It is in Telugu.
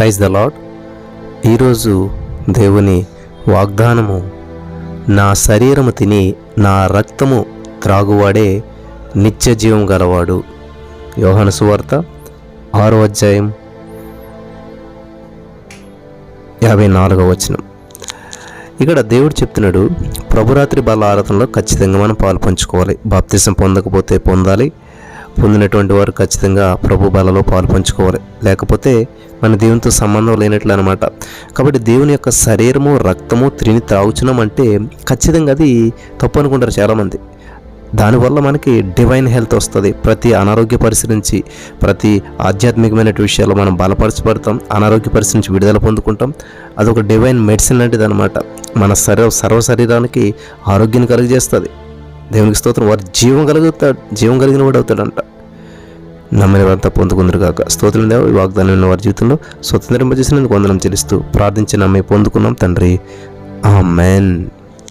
ప్రైజ్ ద లాడ్ ఈరోజు దేవుని వాగ్దానము నా శరీరము తిని నా రక్తము త్రాగువాడే నిత్య జీవం గలవాడు. యోహన సువార్త ఆరో అధ్యాయం యాభై నాలుగవ వచనం. ఇక్కడ దేవుడు చెప్తున్నాడు ప్రభురాత్రి బల ఆరాధనలో ఖచ్చితంగా మనం పాలు పంచుకోవాలి. బాప్తిసం పొందకపోతే పొందాలి. పొందినటువంటి వారు ఖచ్చితంగా ప్రభు బలలో పాలు పంచుకోవాలి. లేకపోతే మన దేవునితో సంబంధం లేనట్లు అనమాట కాబట్టి దేవుని యొక్క శరీరము రక్తము త్రిని త్రాగుచున్నాం అంటే ఖచ్చితంగా అది తప్పు అనుకుంటారు చాలామంది. దానివల్ల మనకి డివైన్ హెల్త్ వస్తుంది. ప్రతి అనారోగ్య పరిస్థితి నుంచి ప్రతి ఆధ్యాత్మికమైన విషయాల్లో మనం బలపరచబడతాం. అనారోగ్య పరిస్థితి నుంచి విడుదల పొందుకుంటాం. అదొక డివైన్ మెడిసిన్ లాంటిది అనమాట మన సర్వ సర్వ శరీరానికి ఆరోగ్యాన్ని కలుగజేస్తుంది. దేవునికి స్తోత్రం. వారు జీవం కలుగుతాడు జీవం కలిగిన వాడు అవుతాడంట. నమ్మిన వారంతా పొందుకుందరు కాక స్తోత్రం దేవ ఈ వాగ్దానం ఉన్న వారి జీవితంలో స్వతంత్రింపజేసినందుకు వందనం చెల్లిస్తూ ప్రార్థించి నమ్మి పొందుకున్నాం తండ్రి. ఆ